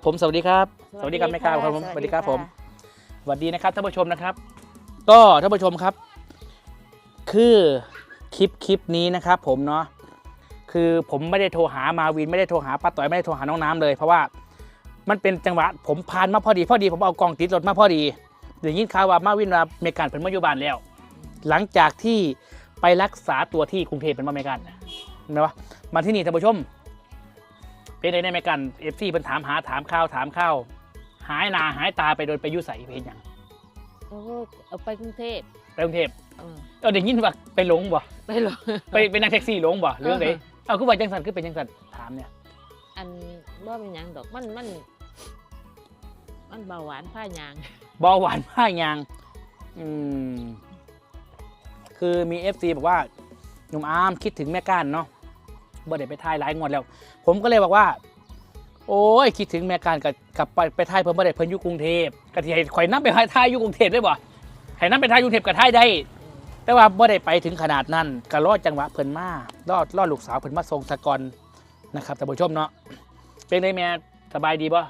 ครับผมสวัสดีครับ สวัสดีครับแม่ก้าวครับผมะสวัสดีครับผมะสวัสดีนะครับท่านผู้ชมนะครับ ก็ท่านผู้ชมครับ คือคลิปคลิปนี้นะครับ ผมเนาะคือผมไม่ได้โทรหามาวินไม่ได้โทรหาป้าต่อยไม่ได้โทรหาน้องน้ำเลย เพราะว่ามันเป็นจังหวะผมผ่านมาพอดีพอดีผมเอากล่องติดรถมาพอดีเดี๋ยวยินข่าวว่ามาวินว่าเมกันเป็นมาอยู่บ้านแล้ว หลังจากที่ไปรักษาตัวที่กรุงเทพเป็นมาเมกันนะวะมาที่นี่ท่านผู้ชม เป็นไงในเมกันเอฟซีเพิ่นถามหาถามข้าวถามข้าวหายหนาหายตาไปโดยไปอยุใส่ไปเห็นหยังโอ้เอาไปกรุงเทพไปกรุงเทพเออเออเดี๋ยวยินว่าไปหลงบ่ไปหรอ ไปไปนั่งแท็กซี่หลงบ่เรื่องไหนเออ เอาคือว่าจังสันคือเป็นจังสันถามเนี่ยอันว่าเป็นหยังดอกมันมัน มันเบาหวานผ้ายางเบาหวานผ้ายางอืมคือมีเอฟซีบอกว่าหนุ่มอาร์มคิดถึงแม่ก้านเนาะบ่ได้ไปถ่ายหลายงวดแล้วผมก็เลยบอกว่า โอ้ยคิดถึงแม่ก้านกับกับไปไปถ่ายเพิ่นบ่ได้เพิ่นอยู่กรุงเทพกะที่ให้ข่อยนำไปถ่ายอยู่กรุงเทพได้บ่ให้นำไปถ่ายอยู่กรุงเทพก็ถ่ายได้ แต่ว่าบ่ได้ไปถึงขนาดนั้นก็รอจังหวะเพิ่นมารอดรอดลูกสาวเพิ่นมาส่งสะกอนนะครับท่านผู้ชมเนาะเป็นไงแม่สบายดีบ่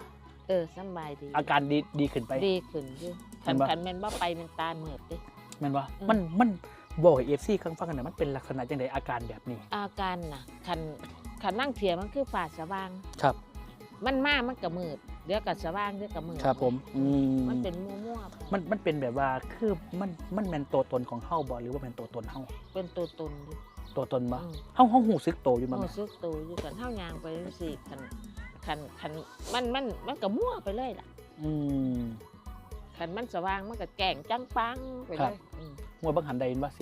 เออสำบายดี อาการดีดีขึ้นไป ดีขึ้นอยู่เห็ขันนปะขันแม่นบ่ไปเป็นตาเหมือดดิแม่นบ่อืมมันมันบอกให้ FC ข้างฟังกันน่ะมันเป็นลักษณะจังไดอาการแบบนี้ อาการน่ะขัน ขันนั่งเถียมันคือฝ่าสว่าง ครับ มันมากมันกระมืดเดี๋ยวกับสว่างเดี๋ยวกับมืดครับผมอืมมันเป็นมั่วๆไปมันมันเป็นแบบว่าคือมันมันแม่นตัวตนของเฮาบ่หรือว่าแม่นตัวตนเฮาเป็นตัวตนอยู่ตัวตนบ่อืมเฮาเฮาฮู้สึกโตวอยู่บ่โอ้แม่ซึกตัวอยู่กันเท่ายางไปสิขันขันขันมันมันมันก็มั่วไปเลยล่ะอืม ขันมันสว่างมันก็แก่งจังปังไปครัเลบ ยอืม งวดบังหันใดเห็นบ่43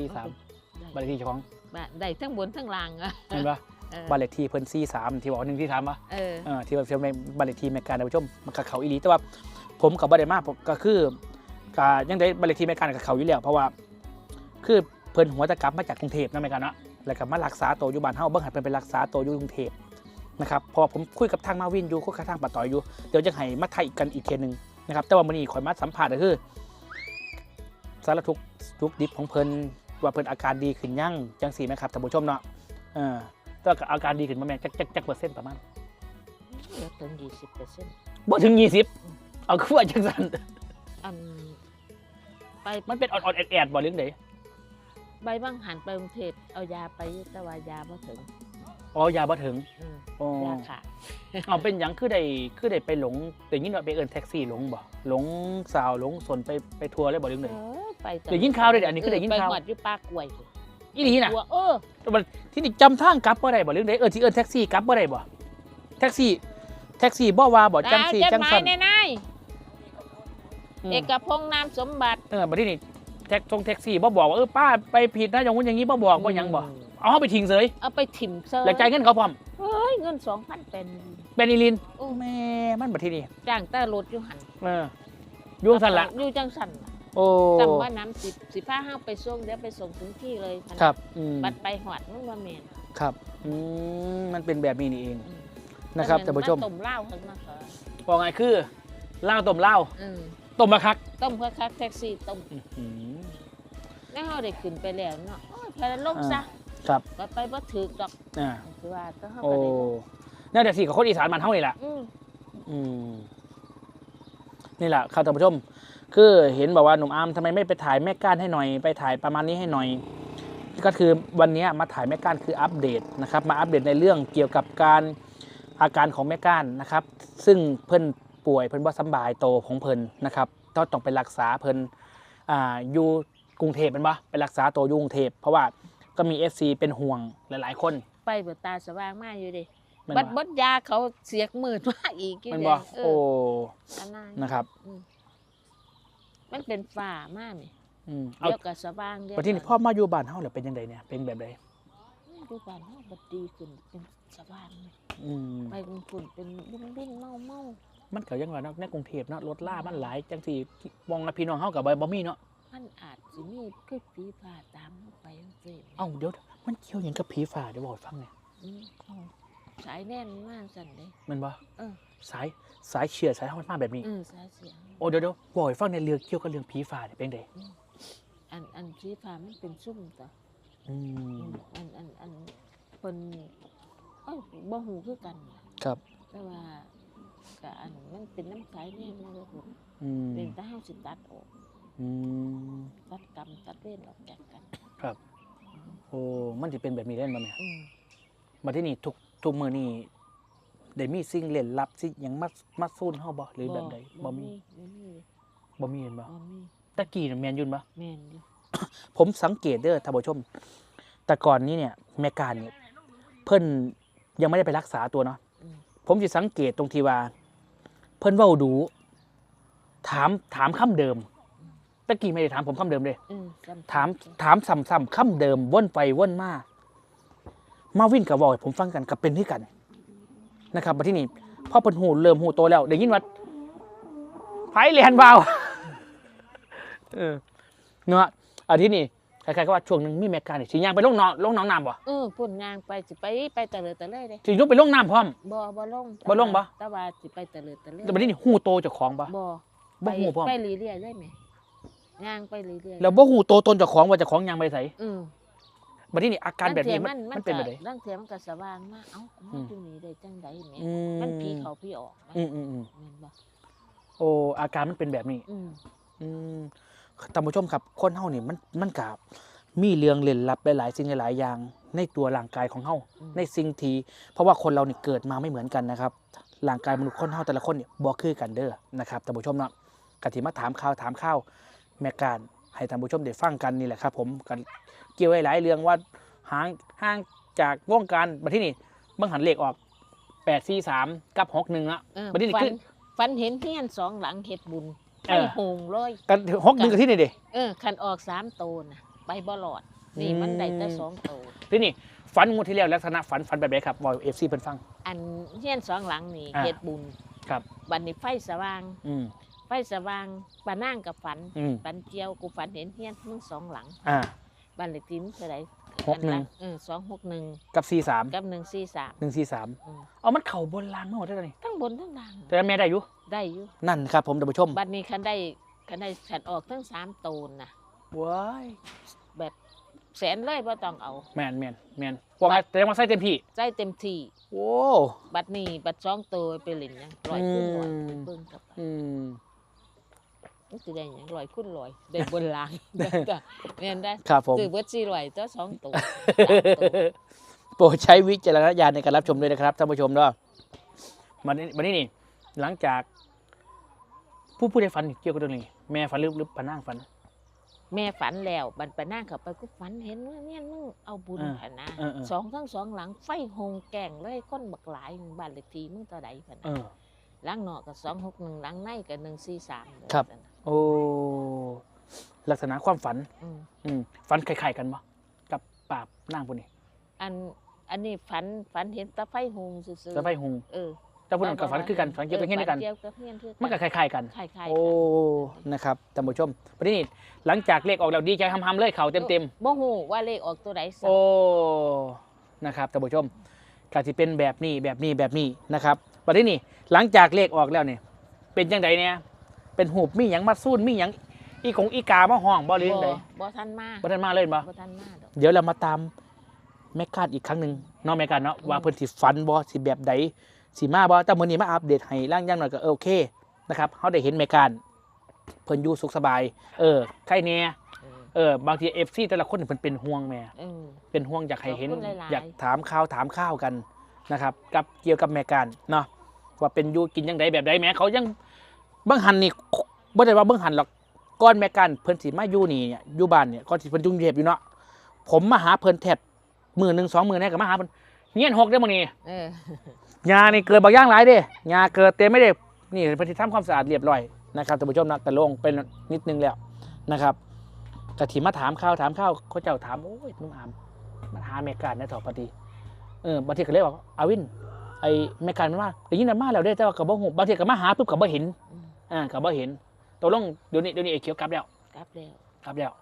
ได้บ้านเลขที่เจ้าของบ้านได้ทั้งบนทั้งล่างอะเห็นบ่เออ บ้านเลขที่เพิ่น43ที่บอก1ที่3บ่เออเออที่ว่าเฟลในบ้านเลขที่แมกการท่านผู้ชมมันก็เขาอีหลีแต่ว่าผมกับบ่ได้มาผมก็คือก็ยังได้บ้านเลขที่แมกการกับเขาอยู่แล้วเพราะว่า คือเพิ่นหัวตะกลับมาจากกรุงเทพนะแมกการเนาะแล้วก็มารักษาตัวอยู่บ้านเฮาเบิ่งให้เพิ่นไปรักษาตัวอยู่กรุงเทพนะครับเพอผมคุยกับทางมาวินอยู่คุยกับทางปะต่อยอยู่เดี๋ยวจะให้มาไทยกันอีกเทยหนึงนะครับแต่ว่ามื้อนี้ขอยมาสัมภาษณ์ก็คือสารทุกข์ทุกข์ดิบของเพิ่นว่าเพิ่นอาการดีขึ้นยังจังซี่ไหมครับท่านผู้ชมเนาะเออ แต่ว่าอาการดีขึ้นมาแม่นจักจักจักเปอร์เซ็นต์ประมาณเหลือถึงยี่สิบเปอร์เซ็นต์บ่ถึงยี่สิบเอาคือว่าจังสันอันไปมันเป็นออดๆแอดๆบ่เรื่องใดใบบ้างหันไปกรุงเทพเอายาไปอยู่แต่ว่ายาบ่ถึงอ๋อยาบ่ถึงอืมอ๋อยาขาดเอาเป็นหยังคือได้คือได้ไปหลงแต่ยินว่าไปเอิ้นแท็กซี่หลงบ่หลงสาวหลงสนไปไปทัวร์เลยบ่เรื่องเอใดอไปแต่เดี๋ยวยินข่าวด้วยเดี๋ยวอันนี้คือเดี๋ยวยินข่าวไปหอดอยู่ปากกล้วยพุ่น อีหลีน่ะกลัวเออแต่ว่าที่นี่จำทางกลับบ่ได้บ่เรื่องใดเออที่เอิ้นแท็กซี่กลับบ่ได้บ่แท็กซี่แท็กซี่บ่ว่าบ่จังซี่อ่าจังหมาซั่ยนในนายอืมเอกพงษ์นามสมบัติเออบัดนี้นี่แท็กทงแท็กซี่บ่บอกว่าเออป้าไปผิดนะอย่างงู้นอย่างงี้บ่บอกบ่หยังบ่เอาเอาไปทิ้งเฉยเอาไปถิ่มเซอร์แล้วจ่ายเงินเขาพร้อมเฮ้ยเงินสองพันเป็นเป็นอีลินโอ้แม่มันบัดทีนี้จ้างแต่รถอยู่หันเออยุ่งสั่นละอยู่จังสันน่ะ โอ้จำว่าน้ำสิบสิผ้าห้าไปส่งเดี๋ยวไปส่งถึงที่เลยมันครับอืมบัดไปหอดมันว่าแมนครับอืมมันเป็นแบบนี้นี่เองอืมนะครับแต่ท่านผู้ชมต้มเหล้าเพิ่นมาขอบอกไงคือเหล้าต้มเหล้าอืมต้มมาคักต้มเพื่อคักแท็กซี่ต้มอื้อหือแล้วเฮาได้ขึ้นไปแล้วเนาะโอ้ยพาลงซะครับก็ไปบ่ถึกดอกอ่าคือว่าก็เฮาโอ้ก็ได้น่าจะสี่กับคนอีสานมันเท่านี่แหละอืมอืมนี่แหละครับท่านผู้ชม คือเห็นบอกว่าหนุ่มอาร์มทำไมไม่ไปถ่ายแม่ก้านให้หน่อย ไปถ่ายประมาณนี้ให้หน่อย ก็คือวันนี้มาถ่ายแม่ก้านคืออัปเดตนะครับ มาอัปเดตในเรื่องเกี่ยวกับการอาการของแม่ก้านนะครับ ซึ่งเพิ่นป่วยเพิ่นว่าสำบายโตของเพิ่นนะครับต้องต้องไปรักษาเพิ่นอ่าอยู่กรุงเทพเป็นปะไปรักษาตัวอยู่กรุงเทพเพราะว่าก็มี FC เป็นห่วงหลาย ๆ คน ไปเบิดตาสว่างมาอยู่ดิแม่นบัดบ่บดยาเขาเสียกมืดมาอีกอยู่แมันเด้บ่เอโอ้ออันนั้นนะครับ มันเป็นฝ่ามากนี่อืมเอาเดี๋ยวก็สว่างเดี๋ยววันที่นี่พ่อมาอยู่บ้านเฮาแล้วเป็นยังไงเนี่ยเป็นแบบใดดูบ้านเฮาบัดดีขึ้นเป็นสว่างเลยอืมไปกรุงฝุ่นเป็นวิ่งวิ่งเมาเมามันก็ยังว่าเนาะในกรุงเทพเนาะรถล่ามันหลายจังสี่มองแล้วพี่น้องเฮากับบ่มีเนาะมันอาจสิมีคือผีผ่าตามเข้าไปจังซี่เอ้าเดี๋ยวมันเกี่ยวหยังกับผีฟ้าเดี๋ยวบอกให้ฟังหน่อยอืมเอา สายแน่นมากสั่นเด้แมันบ่เออ สายสายเฉียดสายเฮามาแบบนี้ เออสายเสียง โอ้เดี๋ยวเดี๋ยวบอกให้ฟังในเรื่องเกี่ยวกับเรื่องผีฟ้าเนี่ยเป็นไดอันอันผีผ่ามันเป็นซุ่มต่ออือมอันอันอันเพิ่นเอ้ยบ่ฮู้คือกันครับ แต่ว่าก็อันมันเป็นน้ำสายแน่นเลยผมอืมเป็นถ้าเฮาสิตัดออกอืม ตัดกรรมตัดเวรออกจากกันครับโอ้ มันจะเป็นแบบนี้เล่นบ่แม่อืมมาที่นี่ทุก ทุกมือนี่ได้มีสิ่งเล่นลับสิ่งหยังมามาซูนเฮาบ่หรือแบบใดบ่มีบ่มีบ่มีเห็นบ่บ่มีตะกี้น่ะแม่นอยุ่นบ่แม่นอยู่ผมสังเกตเด้อท่านผู้ชม แต่ก่อนนี้เนี่ยแม่การเนี่ยเพิ่นยังไม่ได้ไปรักษาตัวเนาะอืมผมจะสังเกตตรงที่ว่า เพิ่นเว้าดู ถามถามคำเดิมตะกี้ไม่ได้ถามผมคำเดิมเลย อืมจำถามถามซ้ำๆคำเดิม วนไปวนมา มาวินกับวอยผมฟังกันกับเป็นที่กันนะครับมาที่นี่พ่อเพิ่นหูเริ่มหูโตแล้วได้ยินว่าไผเรียนเบาเออเนาะอันที่นี่ใครๆก็ว่าช่วงหนึงมีแมการนี่สิย่างไปลงหนองลงหนองน้ำบ่เออพุ่นยางไปสิไปไปตะเลิดตะเลยเด้สิยกไปลงน้ำพร้อมบ่บ่ลงบ่ลงบ่แต่ว่าสิไปตะเลิดตะเลยแต่บัดนี้นี่หูโตเจ้าของบ่บ่บ่หูพร้อมไปเรื่อยๆได้ไหมย่างไปเรื่อยๆแล้วบ่หูโตตนเจ้าของว่าเจ้าของย่างไปไสอืม บัดนี้นี่อาการแบบนี้ลัมันงเทียมันเป็นก็แบบใดลังเทียมันก็สว่างมาเอ้าอืมามอยู่นี่ได้จังไดแหมอืมมันผีเขาผีออกนะอืมอืมอืมแม่นบ่โอ้อาการมันเป็นแบบนี้อืมอืมท่านผู้ชมครับคนเฮานี่มันมันกับมีเรื่องเล่นลับหลายๆสิ่งหลายๆอย่าง ในตัวร่างกายของเฮาอืมในสิ่งที่เพราะว่าคนเรานี่เกิดมาไม่เหมือนกันนะครับร่างกายมนุษย์คนเฮาแต่ละคนเนี่ยบ่คือกันเด้อนะครับท่านผู้ชมเนาะกะทิมาถามข่าวถามข้าวแม่การให้ท่านผู้ชมได้ฟังกันนี่แหละครับ ผมกัน เกี่ยวไว้หลายเรื่องว่าห่างห่างจากวงการบัดที่นี่เบิ่งหันเลขออก843กับ61ละเออบัดนี้นี่ฝัคืนอฝันเห็นเฮียนสองหลังเฮ็ดบุญเอไปอโหงเลยกัน61กับที่นี่เด้เออคันออกสามโตน่ะไปบ่รอดนี่มันได้แต่อืมสองโตที่นี่ฝันงวดที่แล้วลักษณะฝันฝันแบบไหนครับบอกเอฟซีเพิ่นฟัง อันเฮียนสองหลังนี่อ่าเฮ็ดบุญครับบัดนี้ไฟสว่างอืมไฟสว่างปานั่งกับฝันอืมฝันเจียวกูฝันเห็นเฮียนมึงสองหลังอ่า บ้านเลขที่มันเท่าไหร่หกหนึ่ง เออสองหกหนึ่งกับสี่สามกับหนึ่งสี่สาม หนึ่งสี่สามอืม เอามันเข่าบนลานมาหมดได้เลยทั้งบนทั้งล่างแต่แม่ได้อยู่ได้อยู่นั่นครับผมท่านผู้ชมบัดนี้คันได้คันได้ฉันออกทั้งสามโตนนะว้ายแบบแสนเลยว่าต้องเอาแมนแมนแมนว่าไงแต่ยังมาใส่เต็มที่ใจเต็มที่ โอ้ บัดนี้บัดสองโตวไปเล่นหยังลอยขึ้นลอยอืมไปเบิ่งกับอืม มันสิได้หยังลอยขึ้นลอยได้บนล่างได้จ้ะแม่นได้ครับผม ซื้อเบิดสี่ลอยตัวสองตัว โปรดใช้วิจารณญาณในการรับชมด้วยนะครับท่านผู้ชมด้วยวันนี้วันนี้นี่ หลังจาก ผู้ผู้ได้ฝันเกี่ยวกับเรื่องนี้แม่ฝันหรือหรือปานั่งฝัน แม่ฝันแล้วบัดไปนั่งเข้าไปก็ฝันเห็นว่าเนี่ยมึงเอาบุญเออผ่นนะเออเออ สองทั้งสองหลังไฟหงแก่งเลยก้นบักหลายบ้านเลขที่มึงตัวใดผ่นเอนะอ หลังนอกกับสองหกหนึ่งหลังในกับหนึ่งสี่สามครับ โอ้ ลักษณะความฝัน อืมอืมฝันไข่ๆกันปะกับปราบนั่งพวกนี้อันอันนี้ฝันฝันเห็นตะไฟหงซื่อๆจะไฟหงเออเจ้าพวกนั้นกับฝันคือกันฝันเกี่ยวกับเงี้ยด้วยกัน ฝัเกี่ยวกับเงี้ยคือมันก็คล้ายๆกันคล้ายๆโอ้ นะครับท่านผู้ชมวันนี้หลังจากเลขออกแล้วดีใจทำๆเลยเข่าเต็มๆบ่ฮู้ว่าเลขออกตัวใดๆสักโอ้ นะครับท่านผู้ชมกาที่เป็นแบบนี้แบบนี้แบบนี้นะครับวันนี้นี่หลังจากเลขออกแล้วเนี่ยเป็นจังไดเนี่ย เป็นหูบมีหยังมาสู้นมีหยังอีกงอีกามาห้องบ่หรือจังไดบ่บ่ทันมาบ่ทันมาเลยบ่บ่ทันมาดอกเดี๋ยวเรามาตามแม่กาดอีกครั้งหนึ่งเน้องแม่กาดเนาะอืมว่าเพิ่นสิฝันบ่สิแบบใดสิมาบ่แต่มื้อนี้มาอัปเดตให้ร่างย่างหน่อยก็เออโอเคนะครับเฮาได้เห็นแม่กาดเพิ่นอยู่สุขสบาย เออใครแน่เออเออบางที FC แต่ละคนนี่เพิ่นเป็นห่วงแม่ เออ เป็นห่วงอยากให้เห็นขอบคุณหลายๆ อยากถามข่าวถามข้าวกันนะครับ กับเกี่ยวกับแม่การเนาะว่าเป็นอยู่กินยังไงแบบใดแหม้เขายัง เบิ่งหันนี่บ่ได้ว่าเบิ่งหันหรอกก้อนแม่การเพิ่นสิมาอยู่นี่เนี่ยอยู่บ้านเนี่ยก่อนสิเพิ่นยุ่งเย็บอยู่เนาะผมมาหาเพิ่นแทบมือหนึ่งสองมือแน่ก็มาหาเพิ่นเงี้ยนหกได้อมื้อนี้เออยานี่เกิดบางอย่างหลายเด้ยาเกิดเต็มไม่ได้นี่เพิ่นสิทำความสะอาดเรียบร้อยนะครับท่านผู้ชมนะแต่ลงเป็นนิดนึงแล้วนะครับกะถิมาถามข้าวถามข้าวเขาเจ้าถามโอ้ยนุ่มอามมันหาเมการในถอปฏิเออบางทีก็เลยบอกอาวินไอ้เมการมันว่าได้ยินมันมาแล้วได้แต่ว่ากับบ่หูบางทีก็มาหาปุ๊บกับบ่เห็น อืมอ่ากับบ่เห็นตกลงเดี๋ยวนี้เดี๋ยวนี้ไอ้เขียวกลับแล้วกลับแล้วกลับแล้ว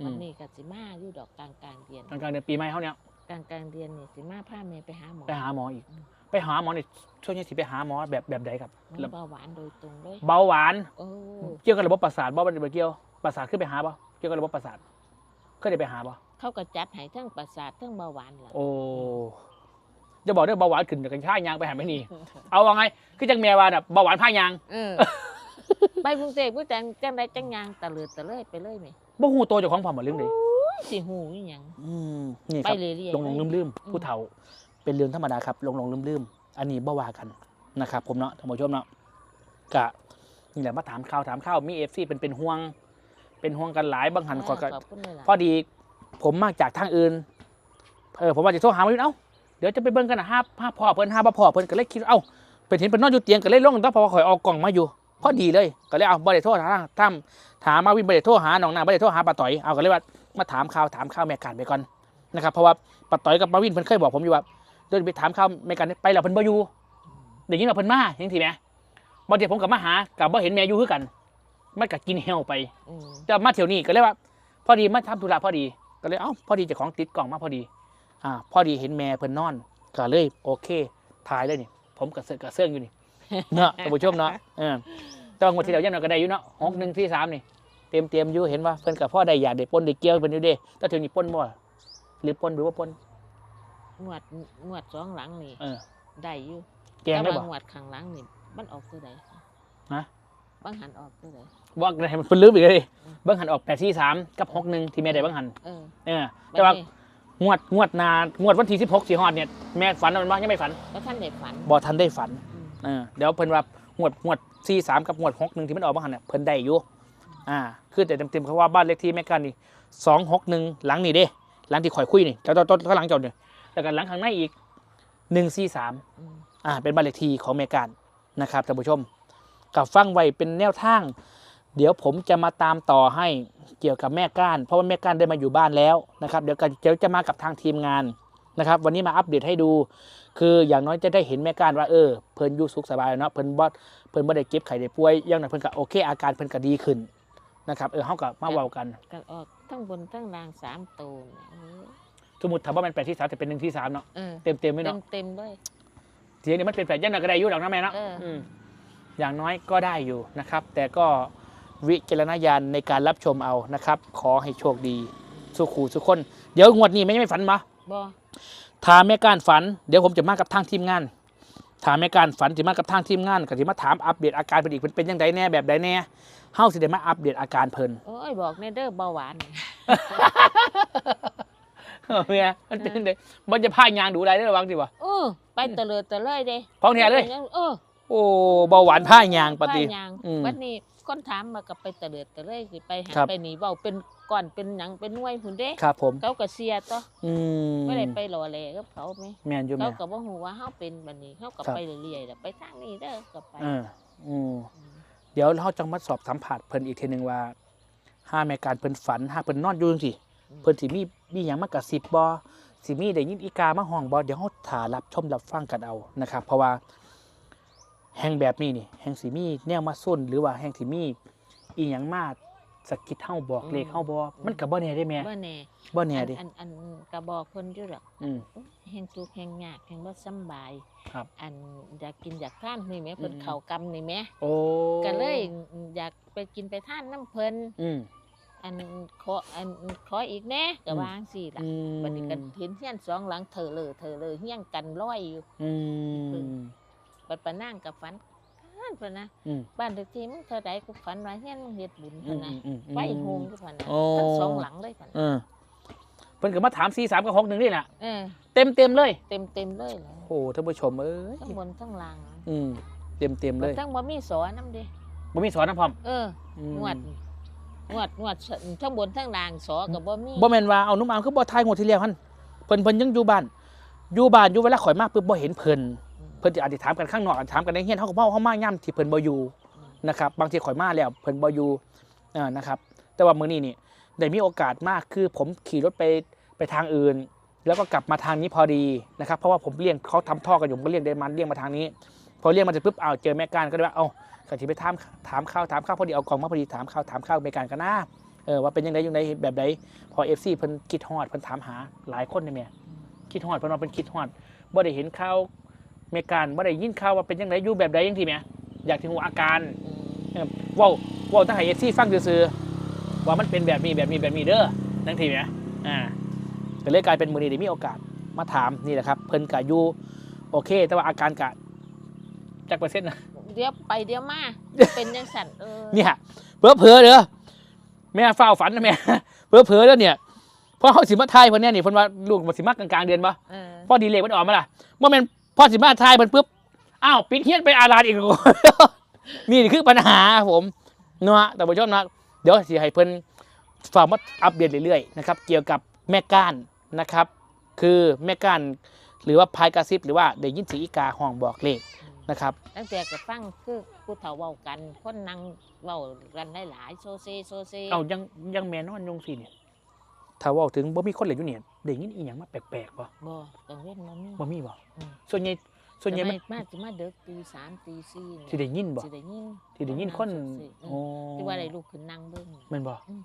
อืวันมนี้ก็สิมาอยู่ดอกกลางกลางๆเดือนกลางๆเดือนปีใหม่เขาเนี่ยกลางกลางๆเดือนนี่สิมาพาแม่ไปหาหมอไปหาหมออีก ไปหาหมอนี่ช่วงนี้สิไปหาหมอแบบแบบใดครับ หมอแล้วเบาหวานโดยตรงเลยเบาหวาน โอ้เกี่ยวกับระบบประสาทบ่บ่ได้เกี่ยวประสาทขึ้นไปหาบ่เกี่ยวกับระบบประสาทก็ได้ไปหาบ่เขาก็จัดให้ทั้งประสาททั้งเบาหวานล่ะโอ้จะบอกเรื่องเบาหวานขึ้นกันชายางไปหาไม่นี่เอาว่าไงคือจังแม่ว่าน่ะเบาหวานผ้ายาง เออ ไปกรุงเทพผู้จังจังไดจังยางตะเลิดตะเลยไปเลยไหมบ่ฮู้ตัวเจ้าของพร้อมบ่เรื่องนี้สิหูอีหยังอืมนี่ไปครับ เรื่อยๆลงลงลืมลืมอืมผู้เฒ่าเป็นเรื่องธรรมดาครับลงลงลืมลืมอันนี้บ่ว่ากันนะครับ ผมเนาะท่านผู้ชมเนาะกะนี่แหละมาถามข่าวถามข่าวมีเอฟซีเป็นเป็นห่วง เป็นห่วงกันหลายบางหันขอยก็ขอบคุณเลยล่ะพอดี ผมมาจากทางอื่นเออผมว่าจะโทรหามาอยู่เอ้าเดี๋ยวจะไปเบิ่งกันนะห้าห้าพ่อเพิ่นห้าบ่พ่อเพิ่นก็เลยคิดว่าเอ้าเป็นเห็นเป็นนอนอยู่เตียงก็เลยลงต้องพอข่อยเอากล่องมาอยู่ พอดีเลย ก็เลยเอาบ่ได้โทรหาทามถามมาวินบ่ได้โทรหาน้องนาบ่ได้โทรหาป้าต่อยเอาก็เลยว่ามาถามข่าวถามข่าวแม่การไปก่อนนะครับเพราะว่าป้าต่อยกับมาวินเพิ่นเคยบอกผมอยู่ว่าเดินไปถามข่าวแม่การไปแล้วเพิ่นบ่อยู่ได้ยินว่าเพิ่นมาจังซี่แหมบ่เดี๋ยวผมกลับมาหากับบ่เห็นแม่อยู่คือกันมันก็กินเหี่ยวไปอืมจะมาเที่ยวนี้ก็เลยว่า พอดีมาทำธุระพอดี ก็เลยเอ้าพอดีเจะของติดกล่องมาพอดี อ่า พอดีเห็นแม่เพิ่นนอน ก็เลยโอเคถ่ายเลยนี่ ผมกับเสือกกับเสื่องอยู่นี่ เนาะท่านผู้ชมเนาะเออแตอนงวดที่แล้วยังหน่อยก็ได้อยู่เนาะหกหนึ่งที่สามนี่เตรียมเตรียมอยู่เห็นว่าเพิ่นกับพ่อได้อยากได้ปนได้เกี่ยวเพิ่นอยู่เด้แต่เที่ยวนี้ปนบ่หรือปนหรือว่าปนงวดงวดสองหลังนี่เออได้อยู่แกงได้แต่บ่ ว่างวดข้างหลังนี่มันออกตัวใดฮะ บางหันออกตัวใดว่าให้มันเพิ่นลืมอีกเลยเบิ่งหันออกแปดที่สามกับหกหนึ่งที่แม่ได้เบิ่งหันเออเออแต่ว่าบัดนี้งวดงวดหนางวดวันที่สิบหกสี่ฮอดเนี่ยแม่ฝันว่ามันบ่ยังไม่ฝันก็ท่านได้ฝันบ่ทันได้ฝันอืม เออเดี๋ยวเพิ่นว่างวดงวดสี่สามกับงวดหกหนึ่งที่มันออกมาหันเนี่ยเพิ่นได้อยู่อ่าคือแต่เต็มๆเขาว่าบ้านเลขที่แม่กันนี่สองหกหนึ่งหลังนี่เด้ หลังที่ข่อยคุยนี่แล้วต้นข้างหลังจอดเนี่ยแล้วก็หลังข้างในอีกหนึ่งสี่สามอืมอ่าเป็นบ้านเลขที่ของแม่กันนะครับท่านผู้ชมกับฟังไว้เป็นแนวทาง เดี๋ยวผมจะมาตามต่อให้เกี่ยวกับแม่ก้าน เพราะว่าแม่ก้านได้มาอยู่บ้านแล้วนะครับ เดี๋ยวกันเดี๋ยวจะมากับทางทีมงานนะครับ วันนี้มาอัปเดตให้ดู คืออย่างน้อยจะได้เห็นแม่ก้านว่าเออเพิ่นอยู่สุขสบายเนาะเพิ่นบ่เพิ่นบ่ได้เก็บไข้ได้ป่วยอย่างนั้นเพิ่นก็โอเค อาการเพิ่นก็ดีขึ้นนะครับเออเฮาก็มาเว้ากันก็ออกทั้งบนทั้งล่างสามตัวเนี่ยสมมุติถ้าบ่แม่น8ที่3แต่เป็น1ที่3เนาะเออเต็มๆไหมเต็เนาะมเต็มๆเลย เสียงนี่มันเป็นแปดยันหน่อยก็ได้อยู่หรอกนะแม่เนาะเอออื มอย่างน้อยก็ได้อยู่นะครับ แต่ก็วิจารณญาณในการรับชมเอานะครับ ขอให้โชคดีสุขูสุขคน เดี๋ยวงวดนี้ไม่ไม่ฝันมา บ่ ถามแม่การฝัน เดี๋ยวผมจะมากับทางทีมงาน ถามแม่การฝันจะมากับทางทีมงานก็จะมาถามอัปเดตอาการเพิ่นอีกเพิ่นเป็นยังไงแน่แบบใดแน่เฮาสิได้มาอัปเดตอาการเพิ่นโอ้ยบอกในเด้อเบาหวานเออเมียมันเป็นจังไดมันจะพายางดูได้เด้อระวังสิวะ เออไปเตลิดเตะเลยเด้ของแท้เลย เออโอ้เบาหวานพายางปฏิป้ายางอืม วันนี้ คนถามมากับไปเตลิดเตะเลยสิไปหาครับ ไปหนีเว้าเป็นก่อนเป็นหยังเป็นหน่วยหุ่นเด้ ครับผม เขาก็เสียต่ออืมไม่ได้ไปหล่อแหลกับเขาไหมแม่นอยู่เขาแม่ก็บ่ฮู้ว่าเฮาเป็นบัดนี้เขาก็ครับไปเรื่อยๆแล้วไปทางนี้เด้อก็ไปเอออืมเดี๋ยวเราจะมาสอบสัมผัสเพิ่นอีกทีหนึ่งว่าห้าแม่การเพิ่นฝันห้าเพิ่นนอนอยู่จังซี่เพิ่นสิมีมีหยังมากระซิบบ่สิมีได้ยินอีกามาห้องบ่เดี๋ยวเฮาถ่ารับชมรับฟังกันเอานะครับ เพราะว่า แห่งแบบนี้นี่แห่งสิมีแนวมาส้นหรือว่าแห่งสิมีอีหยังมาสะกิดเฮาบอกเลขเฮาบ่มันก็บ่แน่ได้แม่บ่แน่บ่แน่อันเด้อันอันก็บอกเพิ่นอยู่ดอกอืมแห่งทุกข์แห่งยากแห่งบ่สำบายครับ อันอยากกินอยากทานนี่แหม่เพิ่นอืมเข้ากรรมนี่แหม่โอ้ก็เลยอยากไปกินไปทานน้ำเพิ่นอืมอันขออันขออีกแน่ก็อืมวาจั่งซี่ล่ะอืมวันนี้ก็เห็นเฮียนสองหลังเธอเลยเธอเลยเฮียงกันร้อยอยู่ อืมบัดปะนั่งกับฝันฝันเพิ่นนะอืม บ้านเลขที่มึงเท่าใดกูฝันว่าเฮียนมึงเฮ็ดบุญอืเพิ่นมนะอืมอืมไฟโฮมกูฝันนะโอ้ ทั้งสองหลังเลยฝันเออเพิ่นก็มาถาม4 3กับ6 1นี่แหละเออเต็มเต็มๆเลยเต็มเต็มๆเลยนะโอ้ท่านผู้ชมเอ้ยทั้งบนทั้งล่างอืมเต็มเต็มๆเลยทั้งบ่มีสอนำเด้บ่มีสอนนะพร้อมเอออืมงวดงวดงวดทั้งบนทั้งล่างสอก็บ่มีบ่แม่นว่าเอานุ่มอามคือบ่ทายงวดที่แล้วหั่นเพิ่นเพิ่นยังอยู่บ้านอยู่บ้านอยู่เวลาข่อยมาปุ๊บบ่เห็นเพิ่น เพิ่นสิอาจสิถามกันข้างนอกอาจถามกันในเฮียนเฮาก็เว้าเฮามาย่ํที่เพิ่นบ่อยู่นะครับบางทีข่อยมาแล้วเพิ่นบ่อยู่อ่านะครับแต่ว่ามื้อนี้นี่ได้มีโอกาสมากคือผมขี่รถไปไปทางอื่น แล้วก็กลับมาทางนี้พอดีนะครับเพราะว่าผมเลี่ยงเขาทำท่อกันอยู่ผมก็เลี่ยงได้มันเลี่ยงมาทางนี้ พอเลี่ยงมาเสร็จปุ๊บเอาเจอแม่การก็เลยว่าเอ้าก็สิไปถามถามข้าวถามข้าวพอดีเอากล่องมาพอดีถามข้าวถามข้าวแม่การกันนะเออว่าเป็นยังไงยังไงแบบใดพอเอฟซีเพิ่นคิดฮอดเพิ่นถามหาหลายคนเนี่ยแม่คิดฮอดเพิ่นว่าเพิ่นคิดฮอดบ่ได้เห็นข่าว เมการบ่ได้ยินข่าวว่าเป็นยังไงอยู่แบบใดยังทีแม่อยากถึงว่าอาการอืมเออเว้าเว้าถ้าให้เอฟซีฟังซื่อๆว่ามันเป็นแบบนี้แบบนี้แบบนี้เด้อนั่นทีแม่อ่าก็เลยกลายเป็นมื้อนี้ได้มีโอกาสมาถามนี่แหละครับ เพิ่นกะอยู่โอเค แต่ว่าอาการกะจักเปอร์เซ็นต์นะเดี๋ยวไปเดี๋ยวมา เป็นยังสั่นเออเนี่ยเผลอเผลอๆเด้อแม่เฝ้าฝันนะแม่เผลอเผลอๆเด้อเนี่ยพอเขาสิมาทายเพิ่นเนี่ยนี่เพิ่นว่าลูกบ่สิมากลางๆเดือนบ่เออพอดีเลขมันออกมาล่ะบ่แม่น พอสิมาทายเพิ่นปุ๊บอ้าวปิดเฮียนไปอาลาดอีกนี่คือปัญหาครับผมเนาะแต่านผู้ชมนะเดี๋ยวสิให้เพิ่นฝากมาอัปเดตเรื่อยๆนะครับเกี่ยวกับแม่ก้านนะครับ คือแม่ก้านหรือว่าพายกระซิบหรือว่าได้ยินเสียงอีกาห้องบอกเลขนะครับตั้งแต่ก็ฟังคือผู้เฒ่าเว้ากันคนนั่งเว้ากันหลายๆโซเซโซเซเอายังยังแม่นอนยงสิเนี่ย ถ้าเว่าถึงบ่มีคนเหลืออยู่เนี่ยได้ยินอีหยังมาแปลกๆบ่บ่กังเว้นบ่มีบ่มีบ่อืมส่วนใหญ่ส่วนใหญ่มันจะมาจะมาเด็กตีสามตีสี่นี่สิได้ยินบ่สิได้ยินสิได้ยินคนงโซเซโอ้ที่ว่าได้ลูกขึ้นนั่งเบิ่ง แม่นบ่อืม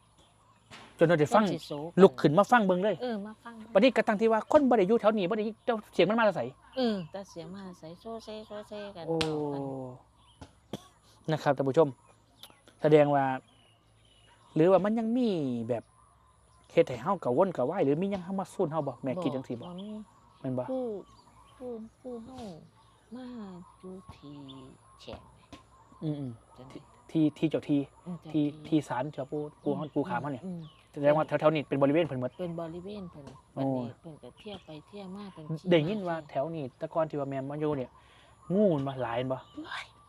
จนเราได้ฟัง คนสิโศนลุกขึ้นมาฟังเบิ่งเลยเออมาฟังวันนี้กระตั้งที่ว่าคนบ่ได้อยู่แถวนี้บ่ได้ยินเจ้าเสียงมันมาจากไส เออแต่เสียงมาใส่โซเซโซเซกันโอ้ เว้ากันนะครับท่านผู้ชม แสดงว่า หรือว่ามันยังมีแบบ เฮ็ดให้เฮากังวลกับวายหรือมียังเฮามาสู้เฮาบ่แม่คิดจังซี่บ่มีแม่นบ่ผู้ผู้ผู้เฮามาอยู่ที่แฉกอืมจังได๋ๆที่ที่เจ้าที่อืมจังที่ใดที่ศาลเจ้าปู่ปู่เฮาปู่ขามเฮาเนี่ยอืมแสดงว่าแถวๆนี้เป็นบริเวณเพิ่นหมดเป็นบริเวณเพิ่นโอ้วันนี้เพิ่นก็เที่ยวไปเที่ยวมาเพิ่นขี่ได้ยินว่าขี่แถวนี้แต่ก่อนที่ว่าแม่มาอยู่เนี่ยงูมันมาหลายบ่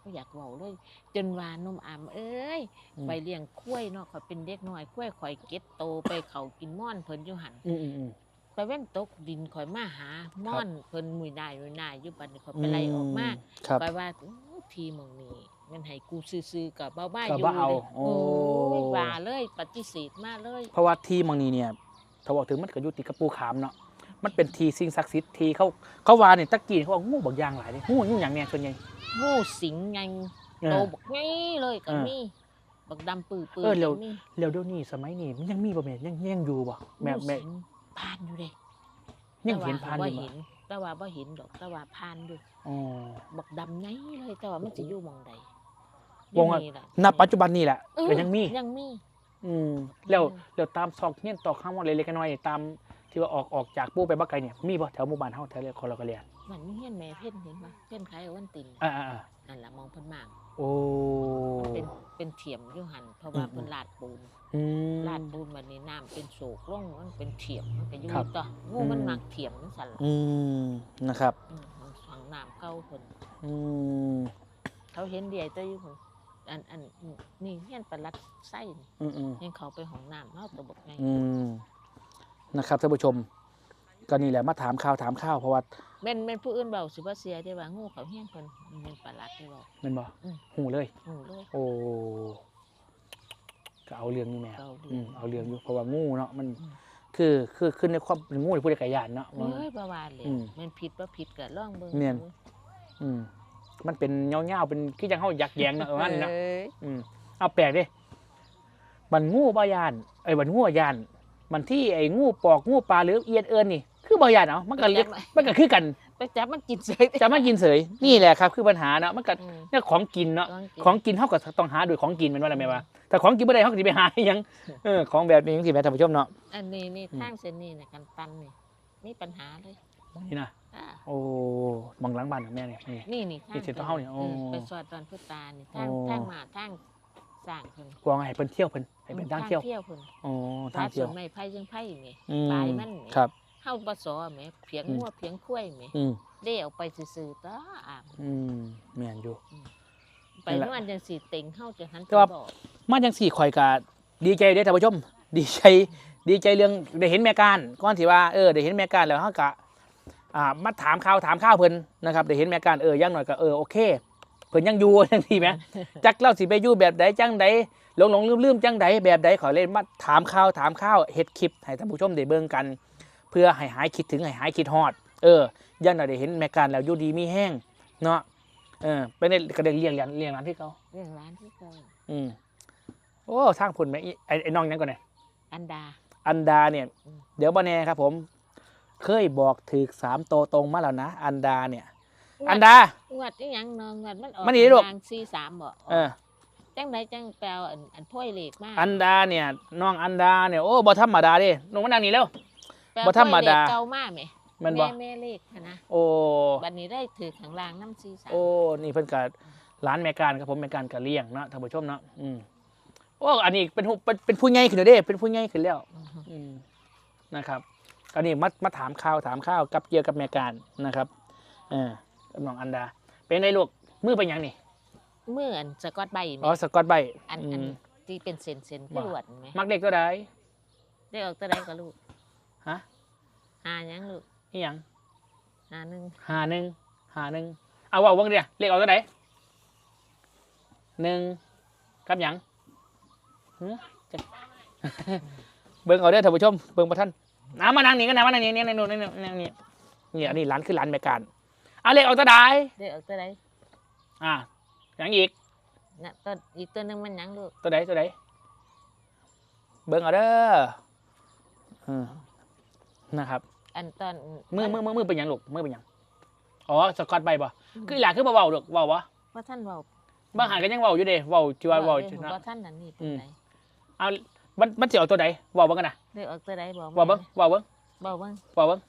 บ่อยากเว้าเลย จนว่านมอามเอ้ยอืม ไปเลี้ยงคุ้ยเนาะข่อยเป็นเด็กน้อยคุ้ยข่อยเก็บโตไปเขากินม่อนเพิ่นอยู่หั่น อืมอืมอืม ไปเว้นตกดินข่อยมาหาม่อนเพิ่นมุยนายมุยนายอยู่บัดนี้ข่อยไปไล่ออกมาครับ ข่อยว่าอู้ทีหมองนี้มันให้กูซื้อๆกับเบ้าๆก็อยู่บ่เอาเลยโอ้ โอ้ยว่าเลยปฏิเสธมาเลย เพราะว่าที่บางนี้เนี่ยถ้าบอกถึงมันก็อยู่ติดกับปูขามเนาะ มันเป็นทีสิ่งศักดิ์สิทธิ์ทีเขาเขาว่าเนี่ยตะกี้เขาบอกงูบางอย่างหลายเลยงูงูอย่างเนี่ยส่วนใหญ่งูสิงไงเอโตอบักไงเลยก็เออมีบักดำปื้อปื้เออเร็วมีแล้วเดี๋ยวนี้สมัยนี้มันยังมีบ่แม่ยังยังอยู่บ่แม่งูแม่สิงผ่านอยู่เด้ยังเห็นผ่านอว่ายู่บ่เห็นแต่ว่าบ่เห็นดอกแต่ว่าผ่านอยู่อ๋อบักดำไงเลยแต่ว่ามันสิอยู่หมองใดวงอะอยู่ล่ะณปัจจุบันนี่แหละเออก็ยังมียังมี อืมแล้วอืมแล้วตามซอกเงี้ยนตอกข้างว่าเล็กๆน้อยๆตาม ที่ว่าออกออกจากปูไปบักไกลเนี่ยมีบ่แถวหมู่บ้านเฮาแถวเรียกคนเราก็เรียนมันมีเฮียนแม่เพ่นเห็นปะเพ่นคล้ายกับวันตินอ่าอ่านั่นล่ะมองเพิ่นมางโอ้มันเป็นเป็นเถียมอยู่หันเพราะว่าอืมเพิ่นลาดปูนอืมลาดปูนวันนี้น้ำเป็นโศกลงมันเป็นเถียมมันก็อยู่ครับต่องูมันอืมมักเถียมนั่นสั่นล่ะอืมนะครับอืมมันฝังน้ำเก่าเพิ่นอืมเขาเห็นเดียแต่อยู่เพิ่นอันอันนี่เฮียนประหลัดไส้นี่อืมอืมยังเขาไปห้องน้ำเฮาตัวบอกไงอืม นะครับท่านผู้ชมก็นี่แหละมาถามข่าวถามข้าวเพราะว่าแม่นแม่นผู้อื่นเบาสิว่าเสียได้ว่างูเขาเฮียนเพิ่นมันเป็นประหลัดที่บอกแมันบ่อืม หูเลย งูเลย โอ้ก็เอาเรื่องนี่แม่เก่าดีอืมเอาเรื่องอยู่เพราะว่างูเนาะมัน อืม คือคือขึ้นในความงูในผู้ใดกยานเนาะเอ้ยบ่ว่าเลยอืมแม่นผิดบ่ผิดก็ลองเบิ่งแม่น อืมมันเป็นเงาๆเป็นคือจังเฮายักแยงเนาะเออว่านี่เนาะ เอ้ยอืมเอาแปลกดิมันงูบ่ยานไอ้ยมันงูยาน มันที่ไอ้งูปอกงูปลาหรือเอียดเอินนี่ คือบ่ยานเนาะมันก็เรียกมันก็คือกันไปจับมันกินเสยจะมากินเสยนี่แหละครับ คือปัญหาเนาะมันก็อืมเนี่ยของกินเนาะของกินของกินเท่ากับต้องหาโดวยของกินแมันว่าอะไรไหมวะแต่ของกินไม่ได้เขาก็จะไปหาอีหยังเออของแบบนี้สิแม่ท่านผู้ชมเนาะอันนี้นี่อืมทางเส้นนี้นะกันตันนี่มีปัญหาเลยนี่นะอ่าโอ้มองหลังบ้านของแม่เนี่ยนี่นี่นี่นี่เส้นเท้าเนี่ยโอ้ออไปสอดตอนพุตานี่ทางโอ้ทางมาทาง สร้างเพิ่นกวางให้เพิ่นเที่ยวเพิ่นให้เป็นทางเที่ยวเที่ยวเพิ่นอ๋อทาทางงเที่เที่ยยววไม่ไผ่ยังไผ่นี่อืมปลายมันนี่ครับเฮาบ่สอแหมเพียงอืมงัวเพียงคุ้ยแหมอืมเด้เอาไปซื่อๆตาอ่ามอืมแม่นอยู่ไปนั่นแหละนอนจังสิเต็งเฮาจะหันแต่ว่าบอกมาจังสี่ข่อยกะดีใจเด้อท่านผู้ชม ดีใจดีใจเรื่องได้เห็นแม่การก่อนที่ว่าเออได้เห็นแม่การแล้วเฮากะอ่ามาถามข่าวถามข้าวเพิ่นนะครับได้เห็นแม่การเอออย่างหน่อยก็เออโอเค เพิ่นยังอยู่จังซี่แหมจักเล่าสิไปอยู่แบบใดจังใดหลงหลงลืมลืมจังใดแบบใดขอเล่นมาถามข่าวถามข้าวเฮ็ดคลิปให้ท่านผู้ชมได้เบิ่งกัน เพื่อให้หายคิดถึงให้หายคิดฮอด เออยังหน่อยได้เห็นแม่การแล้วอยู่ดีมีแห้งเนาะเออไปในกระเด็นเลี้ยงหลานเลี้ยงหลานที่เขาเรื่องร้านที่เก่าอืมโอ้สร้างผลไหมไอ้ไอ้น้องยังก่อนเนี่ยอันดา อันดาเนี่ยอืมเดี๋ยวบอแน่ครับผม เคยบอกถือสามโตวตรงมาแล้วนะ อันดาเนี่ย อันดา งวดอีหยังเนองวดมันออกมันนี่ลูก ทาง43บ่เออ จังไดจังแปลอันอันถ้วยเหล็กมาอันดาเนี่ยน้องอันดาเนี่ยโอ้บอธรรมดาเดิลงมานั่งนี่แล้ว แปลบ่ธรรมดาถ้วยเหล็กเก่ามากไหมอแม่นบ่แม่แม่เลขหั้นนะโอ้ บัดนี้ได้ถือข้างล่างน้ำซีสามโอ้ นี่เพิ่นกับร้านแมการครับผมแมการกับเลี้ยงเนาะท่านผู้ชมเนาะอืมโอ้อันนี้เป็นผู้เป็นเป็นผู้ใหญ่ขึ้นแล้วเด้ เป็นผู้ใหญ่ขึ้นแล้ว อืมนะครับอันนี้มามาถามข่าวถามข้าวกับเกี่ยวกับแมการนะครับเออ กับน้องอันดา เป็นไงลูกมือเป็นหยังนี่เมื่ออันสกอตใบแม่อ๋อสกอตไบรท์อันอือันมที่เป็นเซนเซนว่าๆลวดไหมมักเด็กตัวใดได้ออกตัวใดก็ลูกฮะหาหยังลูกนี่หยังหาหนึ่งหาหนึ่งหาหนึ่งเอาว่าวังเดียวเลขออกตัวไหนหนึ่งกับหยังหึจะ เบิ่งเอาเด้อท่านผู้ชมเบิ่งประท่านน้ามานั่งนี่กันนะมานั่งนี่นี่นี่นี่นี่นี่นี่อันนี้ร้านคือร้านแมการเอาเลขออกตัวใดได้ออกตัวใดอ่าหยังอีกน่ะตัวอีกตัวหนึงมันหยังลูกตัวใดตัวใดเบิ่งเอาเด้ออืมนะครับ อันตอนมือมือมือมือเป็นหยังลูกมือเป็นหยังอ๋อสกอตใบบ่คือหลานคือเบาๆลูกเบาบ่ว่าท่านเว้าบางหันก็ยังเบาอยู่เด้เบาจีว่าเบาเอจุอนะ ว่าท่านนั่นนี่เป็นอืมไรเอามันมันสิเอาตัวใดเบาเบิ่งกันนะได้ออกตัวใดบอกเบาเบิ่งเบาเบิ่งเบาเบิ่งเบาเบิ่ง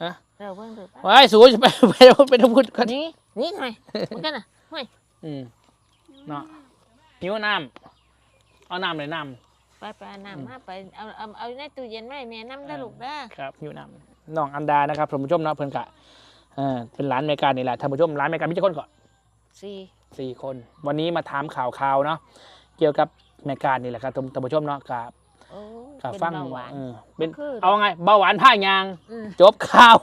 อะ เบาเบิ่งดูว้ายสูจะไปไปไปทำพูดกันนี่นี่ทำไมมันกันน่ะเฮ้ยอืมเนาะหิวน้ำเอาน้ำเลยน้ไปไปเอาน้ำมาไปเอาเอาเอาในตู้เย็นไว้แม่น้ำได้อลูกเด้อำครับหิวน้ำน้องอันดานะครับท่านผู้ชมเนาะเพิ่นกะเออเป็นร้านเมกานี่แหละท่านผู้ชมร้านเมกามีกี่คนก่อนสี่สี่คน วันนี้มาถามข่าวข่าวๆเนาะเกี่ยวกับเมกานี่แหละครับท่านท่านผู้ชมเนาะกับ โอ้ กับเป็นฟังเบาหวานเออเป็นคือเอาไงเบาหวานผ้ายาง อืมจบข่าว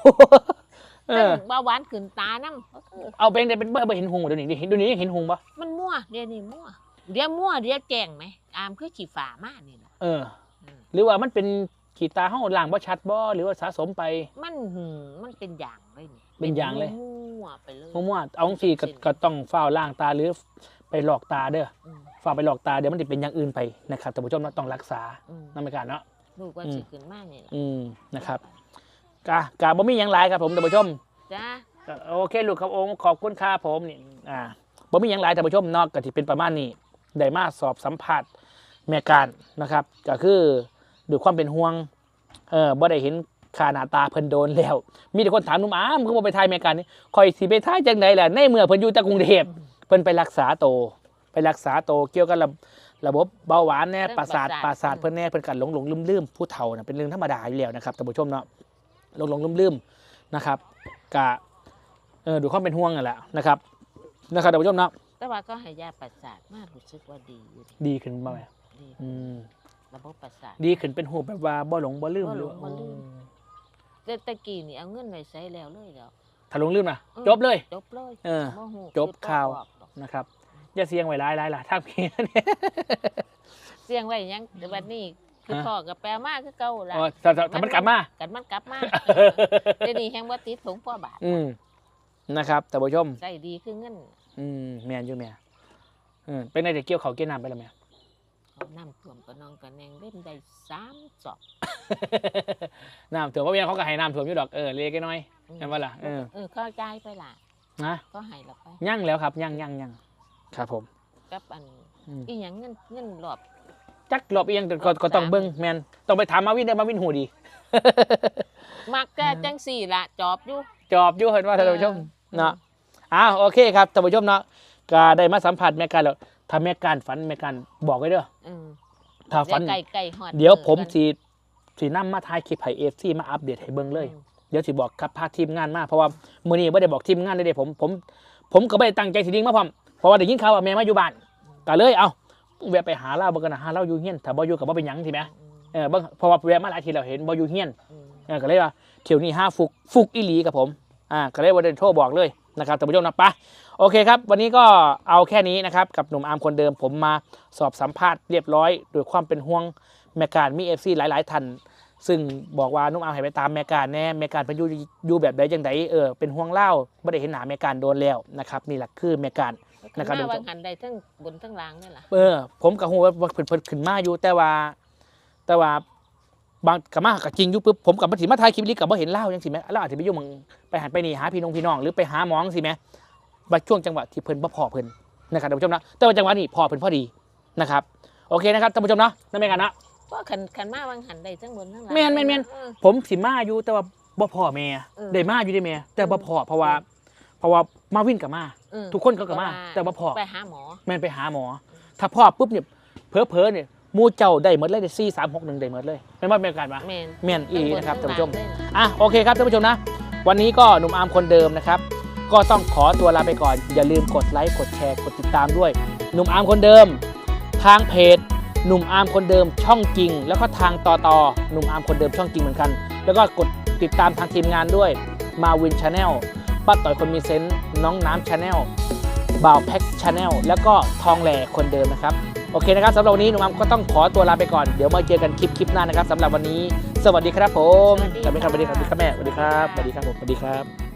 เออเบาหวานขึ้นตาน้ำก็คือ เอาเป็นเป็นเบอร์เห็นหงเดี๋ยวนี้เห็นเดี๋ยวนี้ยังเห็นหงปะมันมั่วเดี๋ยวนี้มั่วเดี๋ยวมั่วเดี๋ยวแจ้งไหมอามคือฉีฝ่ามากนี่นะเออ อืมหรือว่ามันเป็นขีดตาห้องล่างบ่ชัดบ่หรือว่าสะสมไป มันหืมมันเป็นอย่างเลยนี่เป็นอย่างเลย มั่วไปเลย มั่วๆเอาสี่ก็ก็ต้องเฝ้าล่างตาหรือไปหลอกตาเด้อ อืมเฝ้าไปหลอกตาเดี๋ยวมันจะเป็นอย่างอื่นไปนะครับท่านผู้ชมเนาะต้องรักษาอืมนั่นเป็นการเนาะ ลูกว่าอืม สิขึ้นมากนี่ล่ะอืมนะครับกะกะบ่มีหยังหลายครับผมท่านผู้ชม จ้าก็โอเคลูกครับโอ้ขอบคุณครับผมนี่อ่าบ่มีหยังหลายท่านผู้ชมเนาะก็สิเป็นประมาณนี้ได้มาสอบสัมภาษณ์แม่การนะครับ ก็คือด้วยความเป็นห่วงเออบ่ได้เห็นค่าหน้าตาเพิ่นโดนแล้ว มีแต่คนถามหนุ่มอ้ามคือบ่ไปทายแม่การนี่คอยสิไปทายจังไดล่ะในเมื่อเพิ่นอยู่แต่กรุงเทพเพิ่นไปรักษาโตว ไปรักษาโตวเกี่ยวกับระระบบเบาหวานแน่ประสาทประสาทเพิ่นแน่เพิ่นกันหลงหลงลืมลืมๆผู้เฒ่าน่ะเป็นเรื่องธรรมดาอยู่แล้วนะครับท่านผู้ชมเนาะหลงหลงลืมลืมๆนะครับกะเออดูความเป็นห่วงนั่นแหละนะครับนะครับท่านผู้ชมเนาะแต่ว่าก็ให้ยาประสาทมากรู้สึกว่าดีอยู่ดิดีขึ้นบ้างไหมดีอืมระบบประสาท ดีขึ้นเป็นหูแบบว่าบ่หลงบ่ลืมบ่หลงหรือว่าบ่ลืมอืม แต่ตะกี้นี่เอาเงินไว้ใช้แล้วเลยแล้วถ้าหลงลืมนะอืมจบเลย จบเลยเออบ่ฮู้จบข่าวคิดบ่ออกดอกนะครับ อย่าเสียงไว้ร้ายร้ายล่ะทางพี่เนี่ยเสียงไว้ยังแต่บัดนี้คือฮะพ่อกับแปลมาคือเก่าล่ะอ๋อถ้าถ้าถ้ามันกลับมากันมันกลับมาเดี๋ยวนี้แฮงบ่ติดถุงพ่อบาทอืมนะครับท่านผู้ชมใส่ดีคือเงินอืมแม่นอยู่แม่อืมเป็นไงเด็กเกี่ยวเขาวเกี่ยวน้ำไปแล้วแม่เขาน้ำท่วมก็นองกันแนงเล่นได้สามศอกน้ำถ่วมเพราะว่าเขาก็ให้น้ำถ่วมอยู่ดอกเออเล็กน้อยอืมเห็นว่าล่ะเออเออเข้าใจายไปล่ะนะก็ให้เราไปยั่งแล้วครับยั่งยั่งยั่ง ครับผมกับอันอืมอีหยังเงินเงินรอบ จักหลบเอียงก็ก็ต้องเบิ้งแมนต้องไปถามมาวินเดอร์มาวินหูดี มักแต่จังสี่ละจอบอยู่ จอบอยู่เห็นว่าท่านผู้ชมออ เนาะอ้าวโอเคครับท่านผู้ชมเนาะก็ได้มาสัมผัสแม่การแล้วถ้าแม่การฝันแม่การบอกไว้เด้ออืมถ้าฝัน เดี๋ยวไก่ไก่หอดเดี๋ยวผมกันสีสีนำมาถ่ายคลิปให้เอฟซีมาอัปเดตให้เบิ่งเลย อืมเดี๋ยวสิบอกครับพาทีมงานมาเพราะว่ามื้อนี้บ่ได้บอกทีมงานเลยเด้ผมผมผมก็บ่ได้ตั้งใจสิดิ้งมาพร้อม เพราะว่าได้ยินข่าวว่าแม่มาอยู่บ้านก็เลยเอ้าแวะไปหาเล่าเบิ่งกันนะหาเล่าอยู่เฮียนถ้าบ่อยู่ก็บ่เป็นหยังสิแหมเออเบิ่งเพราะว่าแวะมาหลายทีแล้วเห็นบ่อยู่เฮียนอืมเออก็เลยว่าเที่ยวนี้ห้าฟุกฟุกอีหลีกับผมอ่าก็เลยวันเดนโทรบอกเลยนะครับท่านผู้ชมนะปะโอเคครับ วันนี้ก็เอาแค่นี้นะครับ กับหนุ่มอาร์มคนเดิมผมมาสอบสัมภาษณ์เรียบร้อยด้วยความเป็นห่วงแมการมีเอฟซีหลาย ๆ ท่านซึ่งบอกว่านุ่มอาร์มให้ไปตามแมการแน่แมการเป็นอยูอยู่แบบใดจังใดเออเป็นห่วงเล่าไม่ได้เห็นหนาแมการโดนแล้วนะครับนี่แหละคือแมการ นะนะคครัรับบวางหันได้ทั้งบนทั้งล่างนี่ล่ะเออผมกับฮูว่าเพิ่นเพิ่นขึ้นมาอยู่แต่ว่า แต่ว่าบางกับมากับจริงอยู่ปุ๊บผมกับมาถึงมาถ่ายคลิปนี้กับบ่เห็นเล่าจังสิแหมเราอาจจะไปอยู่หมึงไปหันไปนี่หาพี่น้องพี่น้องหรือไปหาหมองสิแหมบัดช่วงจังหวะที่เพิ่นบ่พอเพิ่นนะครับท่านผู้ชมนะแต่ว่าจังหวะนี้พอเพิ่นพอดีนะครับโอเคนะครับท่านผู้ชมเนาะนั่นเป็นกันนะ เพราะขันขันมาวางหันได้ทั้งบนทั้งล่างแม่นแม่นแม่น เออ ผมสิมาอยู่แต่ว่าบ่พ่อแม่เออ ได้มาอยู่ได้แม่แต่บ่พ่อเพราะว่า เพราะว่ามาวินกับมา อืมทุกคนเขาก็มาเพระแต่บ่พอไปหาหมอ แม่นไปหาหมอ ถ้าพ่อปุ๊บเนี่ยเผลอๆเนี่ยหมู่เจ้าได้หมดเลยได้4 3 6 1ได้หมดเลยแม่นว่าเป็นการปะแมนแม่นอีหลีนะครับท่านผู้ชมเบิ่งเบิ่งอะโอเคครับท่านผู้ชมนะ วันนี้ก็หนุ่มอาร์มคนเดิมนะครับ ก็ต้องขอตัวลาไปก่อน อย่าลืมกดไลค์กดแชร์กดติดตามด้วย หนุ่มอาร์มคนเดิม ทางเพจ หนุ่มอาร์มคนเดิมช่องจริง แล้วก็ทางต่อต่อหนุ่มอาร์มคนเดิมช่องจริงเหมือนกัน แล้วก็กดติดตามทางทีมงานด้วยมาวินชาแนล ป้าต่อยคนมีเซนต์น้องน้ำชาแนลบ่าวแพ็กชาแนลแล้วก็ทองแหล่คนเดิมนะครับ โอเคนะครับสำหรับวันนี้หนุ่มอาร์มก็ต้องขอตัวลาไปก่อน เดี๋ยวมาเจอกันคลิปคลิปหน้านะครับสำหรับวันนี้ สวัสดีครับผมสวัสดีสวัสดีครับสวัสดีครับค่ะแม่สวัสดีครับสวัสดีครับผมสวัสดีครับ